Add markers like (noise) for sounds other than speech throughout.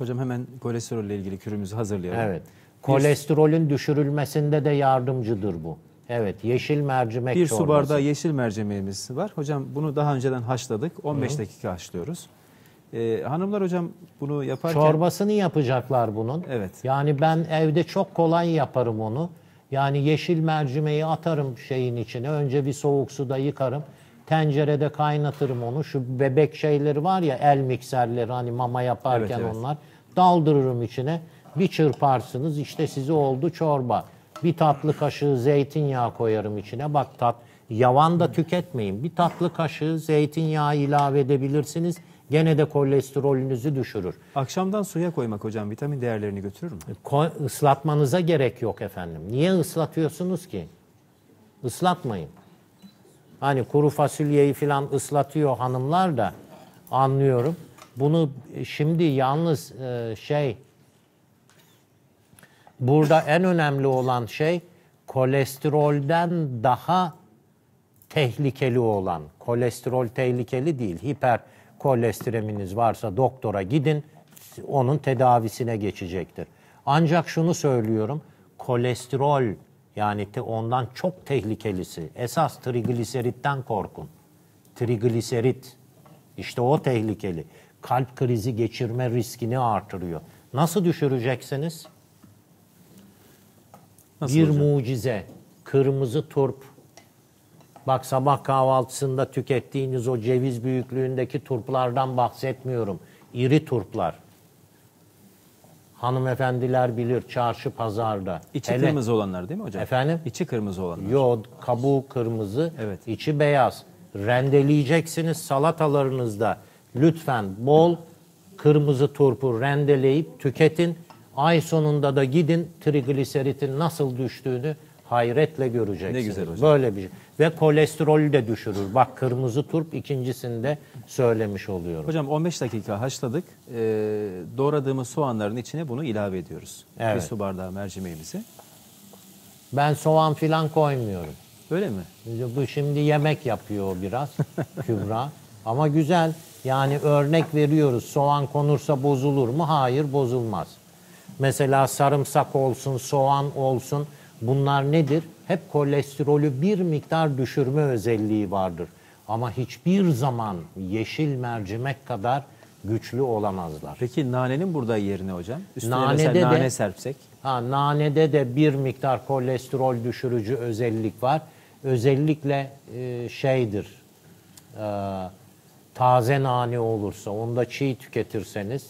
Hocam hemen kolesterolle ilgili kürümüzü hazırlayalım. Evet. Kolesterolün düşürülmesinde de yardımcıdır bu. Evet, yeşil mercimek Bir su bardağı yeşil mercimeğimiz var. Hocam bunu daha önceden haşladık. 15 dakika haşlıyoruz. Ee, hanımlar hocam bunu yaparken... Çorbasını yapacaklar bunun. Evet. Yani ben evde çok kolay yaparım onu. Yani yeşil mercimeği atarım şeyin içine. Önce bir soğuk suda yıkarım. Tencerede kaynatırım onu. Şu bebek şeyleri var ya el mikserleri hani mama yaparken Evet, evet. onlar. Daldırırım içine. Bir çırparsınız işte size oldu çorba. Bir tatlı kaşığı zeytinyağı koyarım içine. Bak tat yavan da tüketmeyin. Bir tatlı kaşığı zeytinyağı ilave edebilirsiniz. Gene de kolesterolünüzü düşürür. Akşamdan suya koymak hocam vitamin değerlerini götürür mü? Ko- ıslatmanıza gerek yok efendim. Niye ıslatıyorsunuz ki? Islatmayın. Hani kuru fasulyeyi falan ıslatıyor hanımlar da anlıyorum. Bunu şimdi yalnız e, şey burada en önemli olan şey kolesterolden daha tehlikeli olan, kolesterol tehlikeli değil, hiper kolestereminiz varsa doktora gidin, onun tedavisine geçecektir. Ancak şunu söylüyorum, kolesterol yani te- ondan çok tehlikelisi, esas trigliseritten korkun. Trigliserit, işte o tehlikeli. Kalp krizi geçirme riskini artırıyor. Nasıl düşüreceksiniz? Nasıl bir hocam? mucize. Kırmızı turp. Bak sabah kahvaltısında tükettiğiniz o ceviz büyüklüğündeki turplardan bahsetmiyorum. İri turplar. Hanımefendiler bilir çarşı pazarda. İçi Hele- kırmızı olanlar değil mi hocam? Efendim? İçi kırmızı olanlar. Yo kabuğu kırmızı, Evet. içi beyaz. Rendeleyeceksiniz salatalarınızda. Lütfen bol kırmızı turpu rendeleyip tüketin. Ay sonunda da gidin trigliseritin nasıl düştüğünü hayretle göreceksiniz. Ne güzel hocam. Böyle bir şey. Ve kolesterolü de düşürür. Bak kırmızı turp ikincisinde söylemiş oluyorum. Hocam 15 dakika haşladık. Ee, doğradığımız soğanların içine bunu ilave ediyoruz. Bir Evet. su bardağı mercimeğimizi. Ben soğan filan koymuyorum. Öyle mi? Bu şimdi yemek yapıyor biraz (laughs) Kübra. Ama güzel. Yani örnek veriyoruz. Soğan konursa bozulur mu? Hayır bozulmaz. Mesela sarımsak olsun, soğan olsun. Bunlar nedir? Hep kolesterolü bir miktar düşürme özelliği vardır. Ama hiçbir zaman yeşil mercimek kadar güçlü olamazlar. Peki nanenin burada yerine hocam? Üstüne Nanede mesela de- nane serpsek. Ha, nanede de bir miktar kolesterol düşürücü özellik var. Özellikle e, şeydir, e, taze nane olursa, onu da çiğ tüketirseniz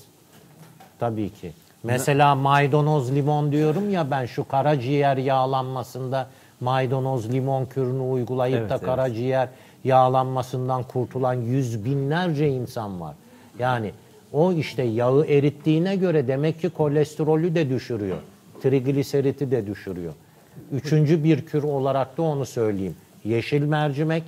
tabii ki. Mesela maydanoz limon diyorum ya ben şu karaciğer yağlanmasında maydanoz limon kürünü uygulayıp Evet, da evet. karaciğer yağlanmasından kurtulan yüz binlerce insan var. Yani o işte yağı erittiğine göre demek ki kolesterolü de düşürüyor. Trigliseriti de düşürüyor. Üçüncü bir kür olarak da onu söyleyeyim. Yeşil mercimek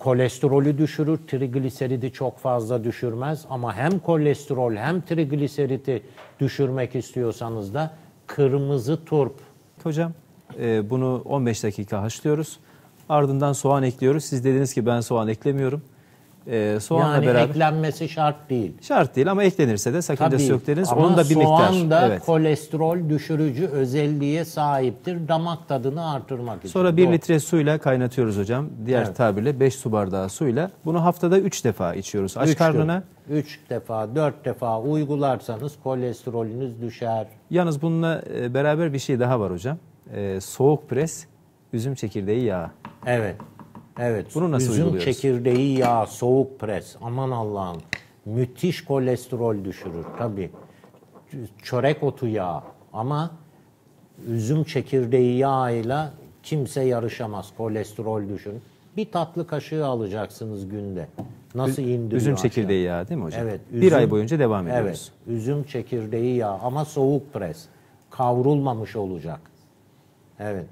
kolesterolü düşürür, trigliseridi çok fazla düşürmez ama hem kolesterol hem trigliseriti düşürmek istiyorsanız da kırmızı turp Hocam e, bunu 15 dakika haşlıyoruz. Ardından soğan ekliyoruz. Siz dediniz ki ben soğan eklemiyorum. E, soğanla yani beraber eklenmesi şart değil. şart değil ama eklenirse de sakıncası yok dediniz. Ama Onun da bir soğan miktar. da Evet. kolesterol düşürücü özelliğe sahiptir. Damak tadını artırmak için. Sonra 1 Doğru. litre suyla kaynatıyoruz hocam. Diğer Evet. tabirle 5 su bardağı suyla. Bunu haftada 3 defa içiyoruz. Aç Üç karnına. gün, üç defa, dört defa uygularsanız kolesterolünüz düşer. Yalnız bununla e, beraber bir şey daha var hocam. E, soğuk pres, üzüm çekirdeği yağı. Evet. Evet. Bunu nasıl Üzüm uyguluyoruz? çekirdeği yağ, soğuk pres. Aman Allah'ım. Müthiş kolesterol düşürür tabii. Çörek otu yağı ama üzüm çekirdeği yağıyla kimse yarışamaz kolesterol düşün. Bir tatlı kaşığı alacaksınız günde. Nasıl indiriyor Üzüm aşağı? çekirdeği yağı değil mi hocam? Evet. bir üzüm- ay boyunca devam ediyoruz. Evet. Üzüm çekirdeği yağı ama soğuk pres. Kavrulmamış olacak. Evet.